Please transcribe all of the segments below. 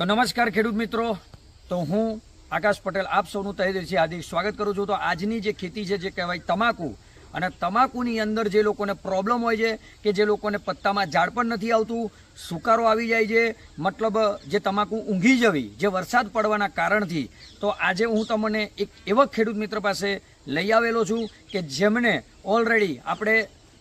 તો નમસ્કાર ખેડૂત મિત્રો. તો હું આકાશ પટેલ આપ સૌનું તહે દિલથી હાર્દિક સ્વાગત કરું છું. તો આજની જે ખેતી છે, જે કહેવાય તમાકુ, અને તમાકુની અંદર જે લોકોને પ્રોબ્લેમ હોય છે, કે જે લોકોને પત્તામાં ઝાડ પણ નથી આવતું, સુકારો આવી જાય છે, મતલબ જે તમાકુ ઊંઘી જવી, જે વરસાદ પડવાના કારણથી, તો આજે હું તમને એક એવા ખેડૂત મિત્ર પાસે લઈ આવેલો છું કે જેમને ઓલરેડી આપણે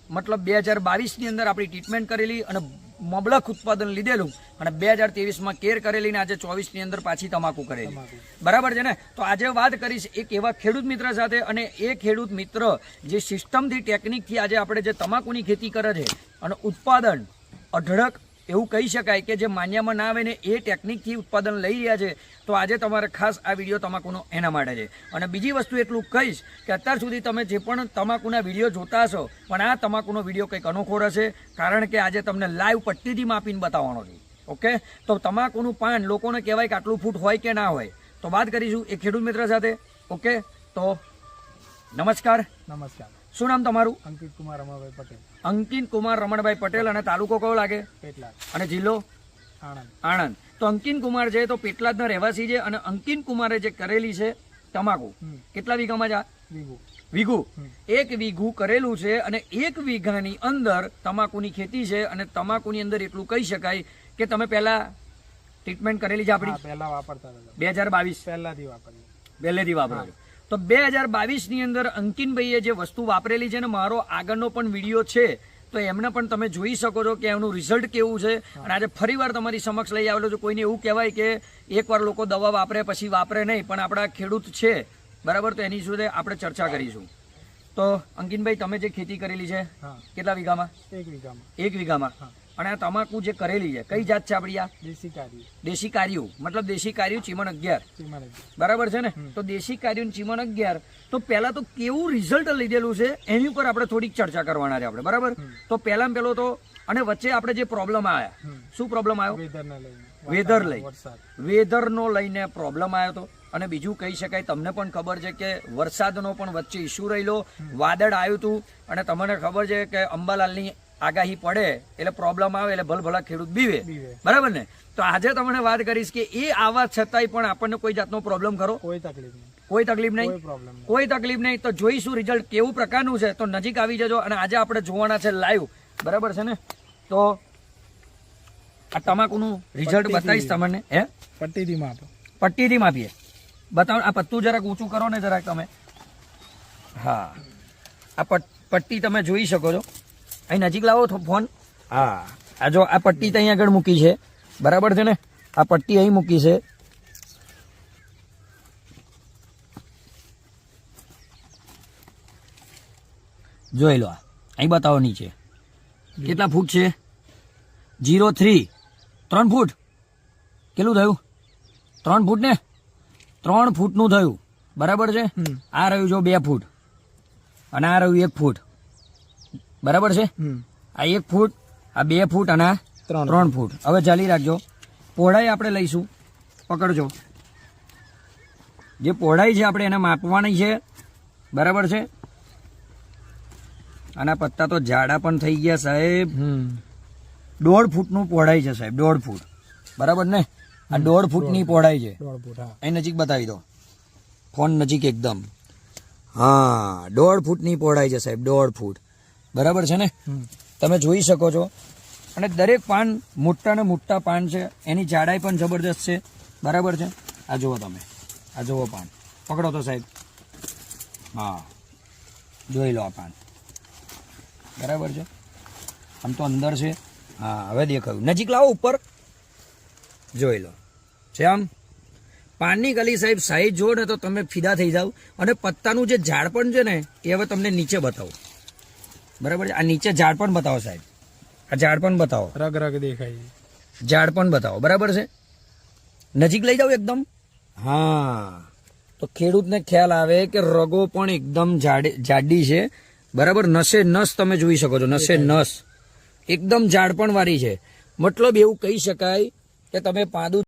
મતલબ બે હજાર બાવીસની અંદર આપણી ટ્રીટમેન્ટ કરેલી અને મબલક ઉત્પાદન લીધેલું અને બે હજાર તેવીસમાં કેર કરેલી ને આજે ચોવીસની અંદર પાછી તમાકુ કરેલી. બરાબર છે ને? તો આજે વાત કરીશ એક એવા ખેડૂત મિત્ર સાથે અને એ ખેડૂત મિત્ર જે સિસ્ટમથી ટેકનિકથી આજે આપણે જે તમાકુની ખેતી કરે છે અને ઉત્પાદન અઢળક એવું કહી શકાય કે જે માન્યમાં ના આવે ને એ ટેકનિકથી ઉત્પાદન લઈ રહ્યા છે તો આજે તમારે ખાસ આ વીડિયો તમાકુનો એના માટે છે. અને બીજી વસ્તુ એટલું કહીશ કે અત્યાર સુધી તમે જે પણ તમાકુના વીડિયો જોતા હશો પણ આ તમાકુનો વીડિયો કંઈક અનોખો રહેશે કારણ કે આજે તમને લાઈવ પટ્ટીથી માપીને બતાવવાનો છું. ઓકે તો તમાકુનું પાન લોકોને કહેવાય કે આટલું ફૂટ હોય કે ના હોય. તો વાત કરીશું એ ખેડૂત મિત્ર સાથે. ઓકે તો નમસ્કાર. નમસ્કાર. શું નામ તમારું? અંકિત કુમાર રમાભાઈ પટેલ. અંકિત કુમાર રમણભાઈ પટેલ અને તાલુકો કયો લાગે? અને જિલ્લો? આણંદ. આણંદ. તો અંકિન કુમાર છે તો પેટલાદના રહેવાસી છે અને અંકિન કુમારે જે કરેલી છે તમાકુ કેટલા વીઘામાં જા? વીઘુ. એક વીઘુ કરેલું છે અને એક વીઘાની અંદર તમાકુની ખેતી છે અને તમાકુની અંદર એટલું કહી શકાય કે તમે પહેલા ટ્રીટમેન્ટ કરેલી છે આપણી? પહેલા વાપરતા બે હજાર બાવીસ. પહેલાથી વાપરી પહેલેથી વાપરો. તો બે હજાર બાવીસની અંદર અંકિનભાઈએ જે વસ્તુ વાપરેલી છે ને મારો આગળનો પણ વીડિયો છે તો એમને પણ તમે જોઈ શકો છો કે એનું રિઝલ્ટ કેવું છે. અને આજે ફરીવાર તમારી સમક્ષ લઈ આવેલો છું. કોઈને એવું કહેવાય કે એકવાર લોકો દવા વાપરે પછી વાપરે નહીં પણ આપણા ખેડૂત છે. બરાબર? તો એની સુધી આપણે ચર્ચા કરીશું. તો અંકિનભાઈ તમે જે ખેતી કરેલી છે કેટલા વીઘામાં? એક વીઘામાં. એક વીઘામાં. અને આ તમાકુ જે કરેલી છે કઈ જાત છે આપણી આ? દેશી કાઢી દેશી કાર્યું મતલબ દેશી કાર્યું ચીમણ અગિયાર. બરાબર છે ને? તો દેશી કાર્યનું ચીમણ અગિયાર તો પહેલાં તો કેવું રિઝલ્ટ લીધેલું છે એની ઉપર આપણે થોડીક ચર્ચા કરવાના છે આપણે બરાબર? તો પહેલા પહેલો તો અને વચ્ચે આપણે જે પ્રોબ્લેમ આવ્યા શું પ્રોબ્લેમ આવ્યો વેધર લઈ. વેધરનો લઈને પ્રોબ્લેમ આવ્યો હતો અને બીજું કહી શકાય તમને પણ ખબર છે કે વરસાદનો પણ વચ્ચે ઇસ્યુ રહેલો. વાદળ આવ્યું હતું અને તમને ખબર છે કે અંબાલાલની આગાહી પડે એટલે પ્રોબ્લેમ આવે એટલે ભલભલા ખેડૂત બીવે. બરાબર ને? તો આજે તમને વાત કરીશ કે એ આવા છતાંય પણ આપણને કોઈ જાતનો પ્રોબ્લેમ ખરો? કોઈ તકલીફ નહીં. કોઈ તકલીફ નહીં? કોઈ તકલીફ નહીં? તો જોઈશું રિઝલ્ટ કેવું પ્રકારનું છે તો નજીક આવી જજો અને આજે આપણે જોવાના છે લાઈવ બરાબર છે ને? તો આ તમાકુનું રિઝલ્ટ બતાવીશ તમને હે? પટ્ટીથી માપ. પટ્ટીથી માપીએ. બતાવો આ પત્તું જરાક ઊંચું કરો ને જરાક તમે. હા. આ પટ્ટી તમે જોઈ શકો છો. અહીં નજીક લાવો ફોન. હા. આ જો આ પટ્ટી તો અહીં આગળ મૂકી છે. બરાબર છે ને? આ પટ્ટી અહીં મૂકી છે. જોઈ લો આ. અહીં બતાવો નીચે. કેટલા ફૂટ છે? Zero three. ત્રણ ફૂટ. કેટલું થયું? ત્રણ ફૂટ ને? ત્રણ ફૂટનું થયું. બરાબર છે? આ રહ્યું જો બે ફૂટ. અને આ રહ્યું એક ફૂટ. બરાબર છે? આ એક ફૂટ આ બે ફૂટ અને ત્રણ ફૂટ. હવે ચાલી રાખજો. પહોળાઈ આપણે લઈશું. પકડજો. જે પહોળાઈ છે આપણે એને માપવાની છે. બરાબર છે? અને પત્તા તો જાડા પણ થઈ ગયા સાહેબ. હમ. દોઢ ફૂટનું પહોળાઈ છે સાહેબ. દોઢ ફૂટ. બરાબર ને? આ દોઢ ફૂટની પહોળાઈ છે. અહીં નજીક બતાવી દો. ફોન નજીક એકદમ. હા દોઢ ફૂટની પહોળાઈ છે સાહેબ. દોઢ ફૂટ. બરાબર છે ને? તમે જોઈ શકો છો. અને દરેક પાન મોટા ને મોટા પાન છે. એની જાડાઈ પણ જબરદસ્ત છે. બરાબર છે? આ જુઓ તમે. આ જુઓ પાન. પકડો તો સાહેબ. હા. જોઈ લો આ પાન. બરાબર છે? આમ તો અંદર છે. હા હવે દેખાયું. નજીક લાવો ઉપર. જોઈ લો. છે આમ? પાનની ગલી સાહેબ સાઈઝ જુઓ ને તો તમે ફિદા થઈ જાઓ. અને પત્તાનું જે ઝાડ પણ છે ને એ હવે તમને નીચે બતાવું. બરાબર છે? આ નીચે ઝાડ પણ બતાવો સાહેબ. આ ઝાડ પણ બતાવો. રગ રગ દેખાય ઝાડ પણ બતાવો. બરાબર છે? નજીક લઈ જાઓ એકદમ. હા. તો ખેડૂતને ખ્યાલ આવે કે રગો પણ એકદમ જાડી જાડી છે. બરાબર? નસે નસ તમે જોઈ શકો છો. નસે નસ. એકદમ ઝાડ પણ વાળી છે. મતલબ એવું કહી શકાય કે તમે પાદું